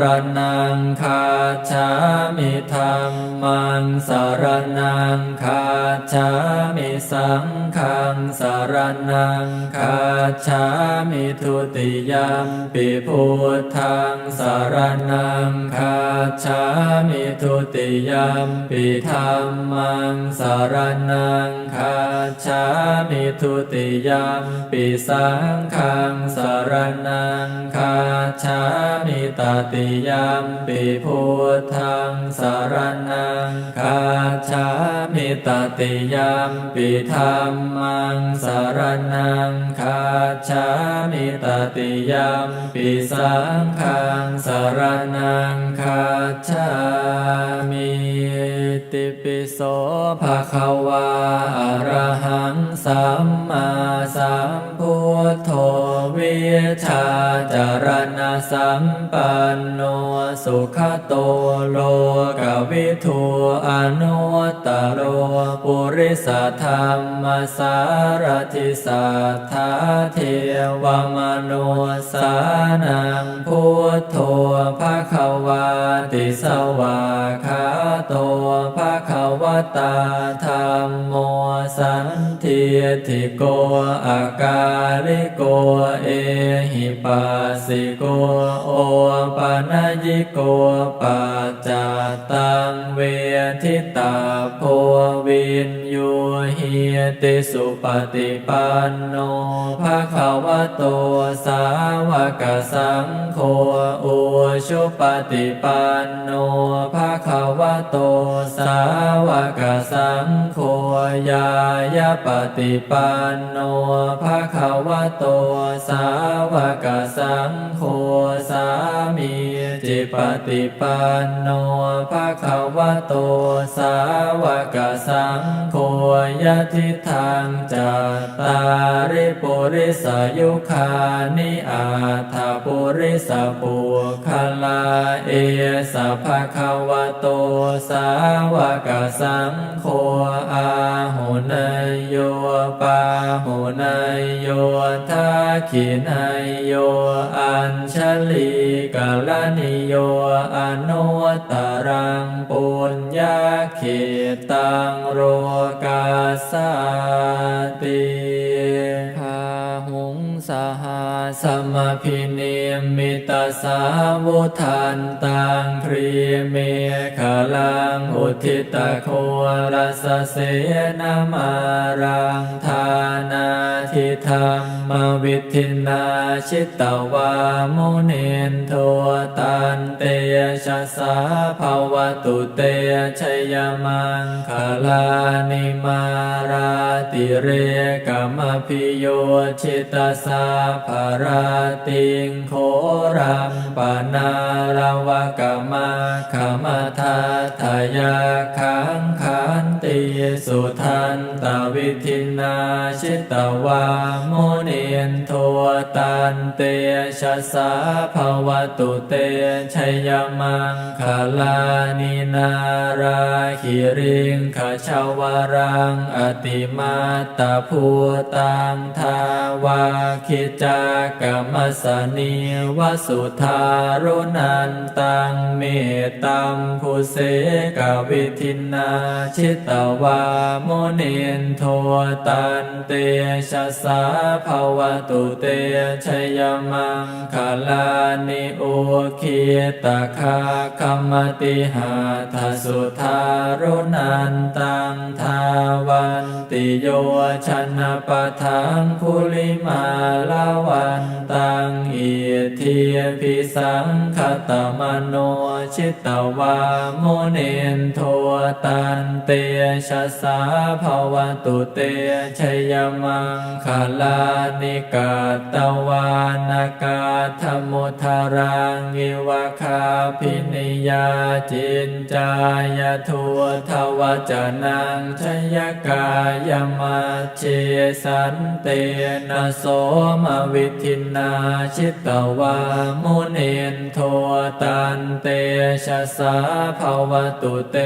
รนังคาชามิธรรมังสารนังคาชามิสังฆังสารนังาชามิทุติยมปิพุทธังสารนังคาชามิทุติยมปิธรรมังสารนังคาชามิทุติยมปิสังฆังสารนังคาชามิตติยมปิพุทธังสารนังคาชามิตติยมปิธรรมังสารนังคาชามิตติยมปิสังขังสารนังคาชามิติปิโสภะคะวาอระหังสัมมาสัมพุทโธ วิชาจารณสัมปันโนสุขโตโลกวิทูอนุตตโรปุริสธรรมสารทิสัทธาเทวมโนสานังพุทโธภะคะวาติสวาคาโตภะคะวตาธรรมโมสันทิทิโกอากาลิโกเเอหิปัสสิโกโอปะนะยิโกปัจจตังเวทิตาโพวิน ยติสุปฏิปันโนภะคะวะโตสาวกสังโฆอุชุปฏิปันโนภะคะวะโตสาวกสังโฆยายาปฏิปันโนภะคะวะโตสาวกสังโฆสามีจิปฏิปันโนภะคะวะโตสาวกสังโฆยะทิทางจัตตาริปุริสยุคานิอาถาปุริสปุคลาเอสภะคะวะโตสาวกสังโฆอาหุนยโยปาหุนยโยทักขินยโยอัญชลีกาลนิโยอนุตตรังปุญญาเขตังโรกาสาติ สมพิเนมิตาสาวุทันตังครีเมฆลังอุทิตโครสเสนามารังทานาทิธรรมวิทินาชิตตวามุเนนโทตันเตชะสาภาวตุเตชยมังคลานิมาราติเรกมพิโยชิตาสาภาราติงโครัมปนารวกมาขมาทาทายาขังขันติสุทันตวิทินาชิตวาโมเนนโทตันเตชะสาภาวตุเตชยมังคลานินาราคิริงขชาวรังอติมาตาภูตังทาวาคิจากรรมสนีวสุธารุนันตังเมตตัมภูเสกวิทินาชิตวาโมเนนโทตันเตชะสาภาวตุเตชยมังคลานิโอคิตาคาคัมมติหาทสุธารุนันตังทาวันติโยชนะปะทังคุลิมาลาวันตังอิเทียพิสังคตมโนชิตวาโมเนนโทตันเตชะสาภาวตุเตชยมังคลานิกาตวานากาธมุทารังอิวะคาพินิยาจินจายทัวทวจนังชยกายมัชเชสันเตนะโสมวิทินาชิตตวามุนินโทตันเตชะสาภาวตุเต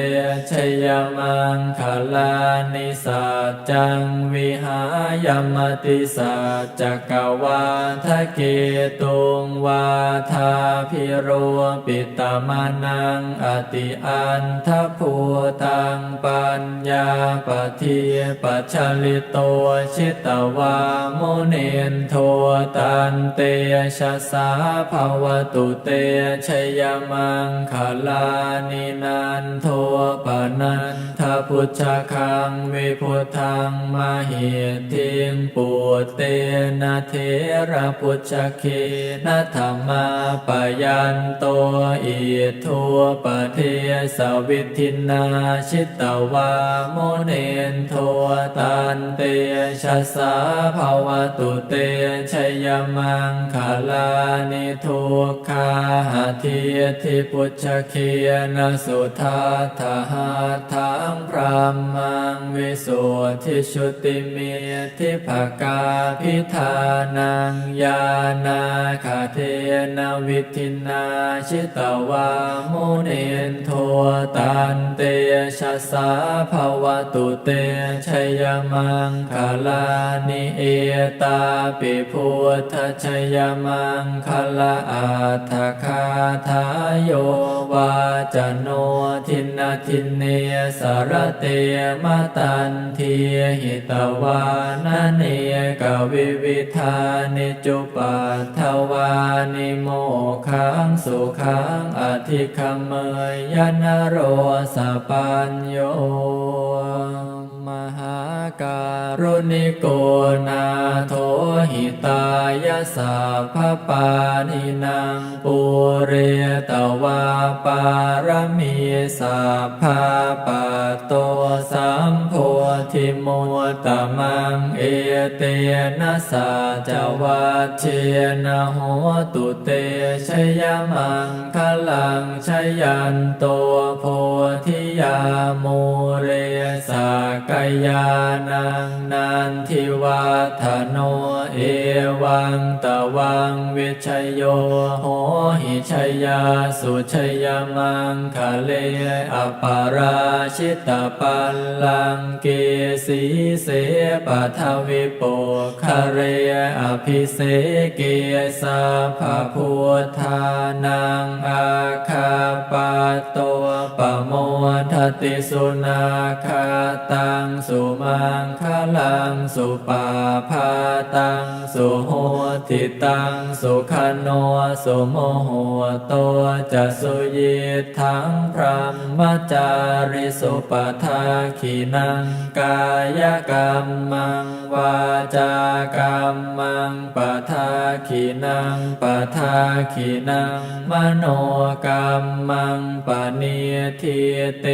ชยมังคลานิสัจจังวิหายมติสัจจกวาทะเกตุงวาทาพิโรปิตามานังอติอันทภูตังปัญญาปเทีปัจฉลิโตชิตวามุนินโทตันเตชะสาภาวตุเตชยมังคลานินันโทปนันทพุชคังวิพุทังมาหิทิงปุตเตนะเทระพุชเคนะธรรมาปยันโตอิทัวปเทสวิทินาชิตตวาโมเนนโทตันเตชะสาภาวตุเตชยมงคลานิทุกขาหาทิทิพุชเคนะสุทัตถหาทังพระมังวิสุทธิชุติเมทิภกาพิธานังยานาคาเทนะวิทินาชิตวามุเนนโทตันเตชะสาภาวตุเตชยมังคลานิเอตาปิพุทธชยมังคลาอัตถคาทายโยวาจโนทินาทินเนสารเตมตันเทีหิตวานเนกวิวิธานิจุปัฏฐวานิโมขังสุขังอธิคเมยยนโรสปัญโยมหาการุณิโกนาโท หิตายาสัพพปานินางปุเรตวาปารมีสัพพาปะโตสัมโพธิมุตตมังเอเตนะสัจวัชเชนะโหตุเตชยมังคลังชยันโตโพธิยาโมเรสากยานังนันทิวัฒโนเอวังตะวังวิชยโยโหหิชยาสุชยมังคะเลอปาราชิตปัลลังเกสีเสปะทวิโปคะเรอภิเสเกสาภาพุทธานังอาคาปะโตปโมทติสุนาคาตังสุมังคลังสุปาพาตังสุโหติตังสุขโนสุโมโหโตจะสุยิทังพรหมจาริสุปทาขีนังกายกรรมังวาจากรรมังปทาขีนังปทาขีนังมโนกรรมังปณิทิเต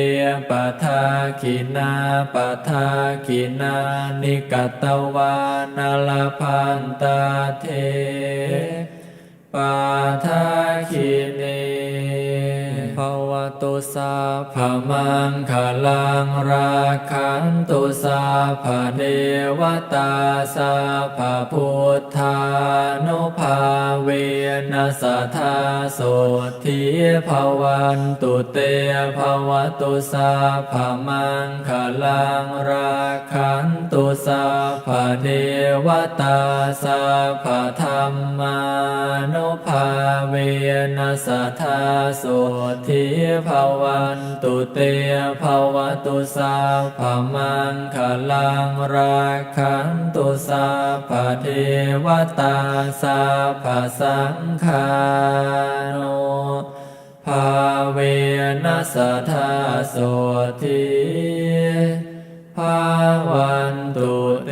ปทาขีนาปทาขีนานิกตวานาลพันตาเทปาทาคิเน ภวตุสาภมังคลังราคันตุสาภเดวตาสาภพุทธานุภาเวนัสทาโสทีภวันตุเตภวตุสาภมังคลังราคันตุสาภเดวตาสาภธรรมานุภาเวนัสทาโสทิภวันตุเตภวตุสาภมังคลังราคันตุสาภเทวตาสาภสังคาโนภาเวนัสธาโสทิภาวันตุเต